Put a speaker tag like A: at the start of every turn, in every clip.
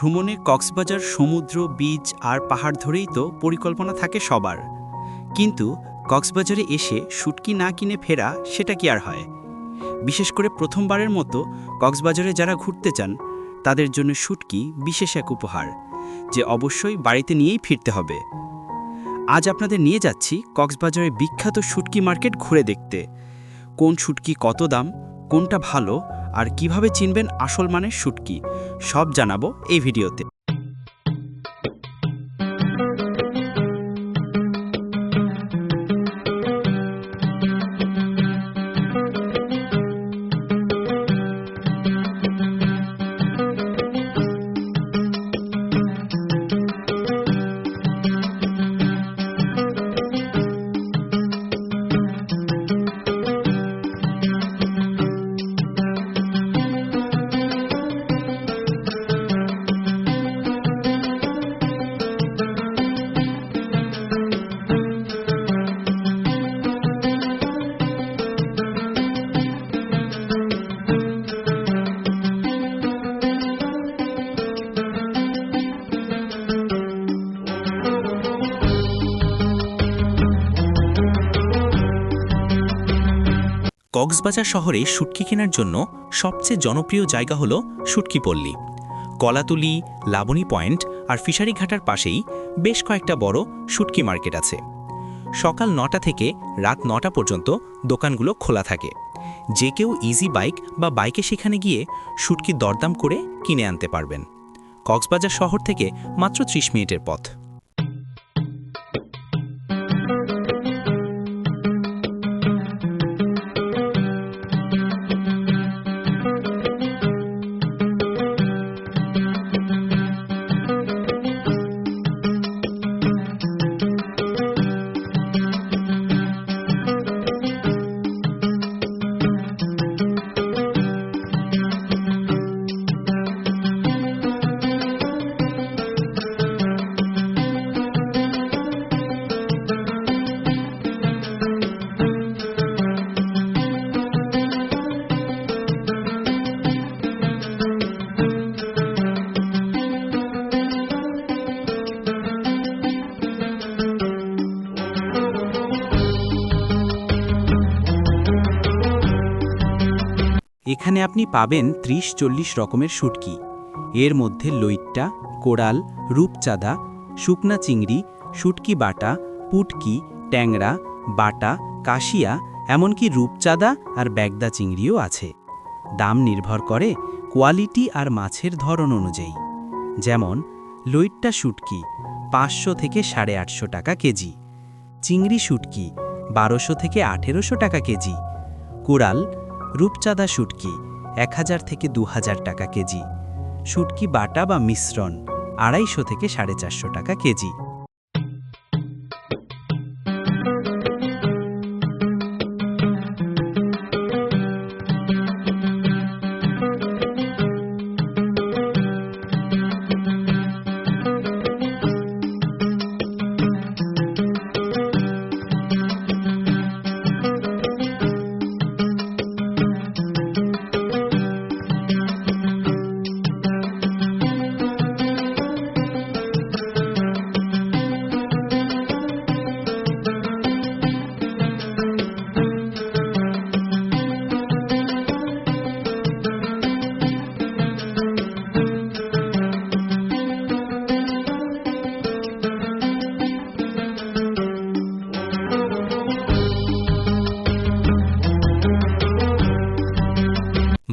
A: ভ্রমণে কক্সবাজার, সমুদ্র, বীচ আর পাহাড় ধরেই তো পরিকল্পনা থাকে সবার। কিন্তু কক্সবাজারে এসে শুটকি না কিনে ফেরা, সেটা কি আর হয়? বিশেষ করে প্রথমবারের মতো কক্সবাজারে যারা ঘুরতে চান, তাদের জন্য শুটকি বিশেষ এক উপহার, যে অবশ্যই বাড়িতে নিয়েই ফিরতে হবে। আজ আপনাদের নিয়ে যাচ্ছি কক্সবাজারের বিখ্যাত শুটকি মার্কেট ঘুরে দেখতে। কোন শুটকি কত দাম, কোনটা ভালো আর কীভাবে চিনবেন আসল মানের শুটকি সব জানাব এই ভিডিওতে।
B: কক্সবাজার শহরে শুটকি কেনার জন্য সবচেয়ে জনপ্রিয় জায়গা হল শুটকিপল্লী কলাতুলি, লাবণী পয়েন্ট আর ফিশারি ঘাটার পাশেই বেশ কয়েকটা বড় শুটকি মার্কেট আছে। সকাল নটা থেকে রাত নটা পর্যন্ত দোকানগুলো খোলা থাকে। যে কেউ ইজি বাইক বা বাইকে সেখানে গিয়ে শুটকি দরদাম করে কিনে আনতে পারবেন। কক্সবাজার শহর থেকে মাত্র ত্রিশ মিনিটের পথ।
A: এখানে আপনি পাবেন ত্রিশ চল্লিশ রকমের শুটকি। এর মধ্যে লইট্টা কোরাল রূপচাঁদা, শুকনা চিংড়ি, শুটকি বাটা, পুটকি, ট্যাংরা, বাটা, কাশিয়া, এমনকি রূপচাঁদা আর ব্যাগদা চিংড়িও আছে। দাম নির্ভর করে কোয়ালিটি আর মাছের ধরন অনুযায়ী। যেমন, লইট্টা শুটকি পাঁচশো থেকে সাড়ে আটশো টাকা কেজি। চিংড়ি শুটকি বারোশো থেকে আঠেরোশো টাকা কেজি। কোরাল রূপচাঁদা শুটকি, এক হাজার থেকে দু হাজার টাকা কেজি। শুটকি বাটা বা মিশ্রণ, আড়াইশো থেকে সাড়ে চারশো টাকা কেজি।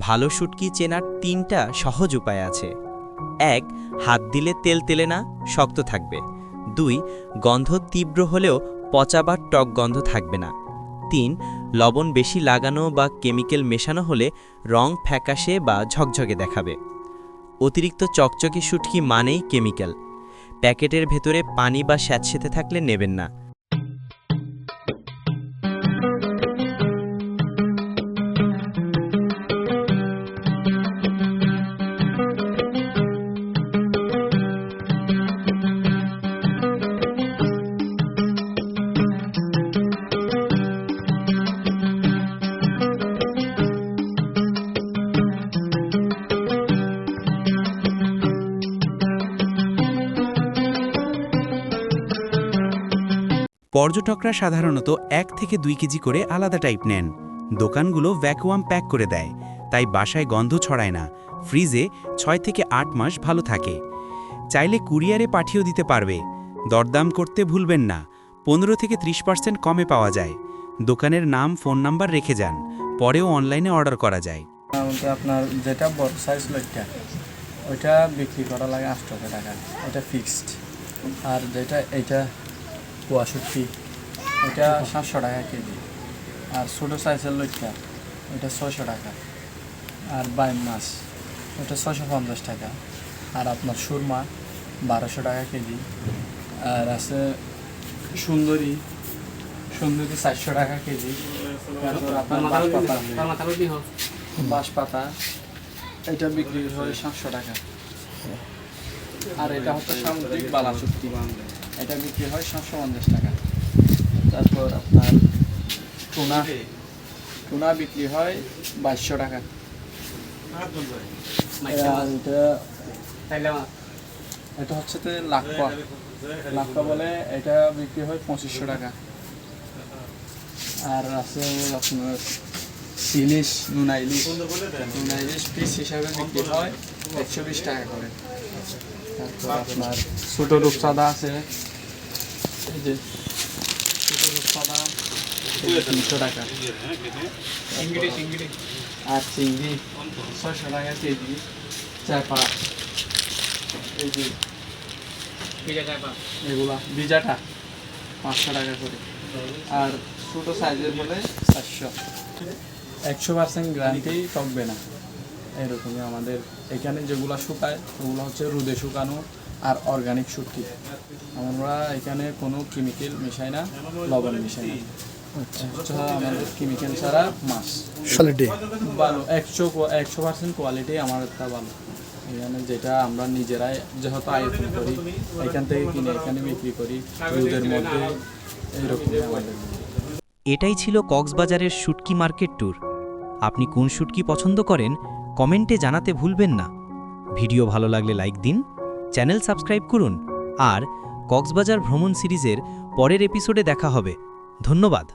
B: ভালো শুটকি চেনার তিনটা সহজ উপায় আছে। এক, হাত দিলে তেল তেলে না, শক্ত থাকবে। দুই, গন্ধ তীব্র হলেও পচা বা টক গন্ধ থাকবে না। তিন, লবণ বেশি লাগানো বা কেমিক্যাল মেশানো হলে রং ফ্যাকাশে বা ঝকঝকে দেখাবে। অতিরিক্ত চকচকে শুটকি মানেই কেমিক্যাল। প্যাকেটের ভেতরে পানি বা স্যাঁতসেতে থাকলে নেবেন না।
A: পর্যটকরা সাধারণত এক থেকে দুই কেজি করে আলাদা টাইপ নেন। দোকানগুলো ভ্যাকুয়াম প্যাক করে দেয়, তাই বাসায় গন্ধ ছড়ায় না। ফ্রিজে ছয় থেকে আট মাস ভালো থাকে। চাইলে কুরিয়ারে পাঠিয়েও দিতে পারবে। দরদাম করতে ভুলবেন না, পনেরো থেকে ত্রিশ পার্সেন্ট কমে পাওয়া যায়। দোকানের নাম, ফোন নাম্বার রেখে যান, পরেও অনলাইনে অর্ডার করা যায়।
C: আপনার যেটা বড় সাইজ লইটা ওইটা বিক্রি করা লাগে আটশো টাকা এটা ফিক্সড আর যেটা, এইটা পঁয়ষট্টি। এটা সাতশো টাকা কেজি। আর ছোটো সাইজের লইটা ওইটা ছয়শো টাকা। আর বাইম মাছ ওটা ছয়শো পঞ্চাশ টাকা। আর আপনার সুরমা, বারোশো টাকা কেজি। আর আছে সুন্দরী সুন্দরী চারশো টাকা কেজি। বাঁশপাতা বাঁশপাতা এটা বিক্রি হয় সাতশো টাকা। আর এটা হচ্ছে সামুদ্রিক বালা চুক্তি এটা বিক্রি হয় সাতশো পঞ্চাশ টাকা। তারপর আপনার টুনা টুনা বিক্রি হয় বাইশশো টাকা। এটা হচ্ছে তো লাক্কা লাক্কা বলে এটা বিক্রি হয় পঁচিশশো টাকা। আর আছে আপনার ইলিশ, নুনা ইলিশ। নুনা ইলিশ পিস হিসাবে বিক্রি হয় একশো বিশ টাকা করে। তারপর আপনার ছোটো রূপসাদা আছে। এই যে ছোটো রূপসাদা তিনশো টাকা। আর চিংড়ি ছয়শো টাকা কেজি চাপা এই যে এগুলা বিজাটা পাঁচশো টাকা করে। আর ছোটো সাইজের হলে চারশো। একশো পার্সেন্ট গ্যারান্টি টকবে না। এরকমই আমাদের এখানে যেগুলো শুকায় ওগুলো হচ্ছে রোদে শুকানো আর অর্গানিক শুটকি। আমরা এখানে কোনো কেমিক্যাল মিশাই না লবণ মিশাই না। হচ্ছে আমাদের কেমিক্যাল ছাড়া মাছ।
D: সলিডে
C: ভালো একশো একশো পার্সেন্ট কোয়ালিটি আমার একটা ভালো। এখানে যেটা আমরা নিজেরাই যেহেতু আয়োজন করি এখান থেকে কিনে এখানে বিক্রি করি রোদের মধ্যে এইরকমই
B: এটাই ছিল কক্সবাজারের শুটকি মার্কেট ট্যুর। আপনি কোন শুটকি পছন্দ করেন কমেন্টে জানাতে ভুলবেন না। ভিডিও ভালো লাগলে লাইক দিন, চ্যানেল সাবস্ক্রাইব করুন, আর কক্সবাজার ভ্রমণ সিরিজের পরের এপিসোডে দেখা হবে। ধন্যবাদ।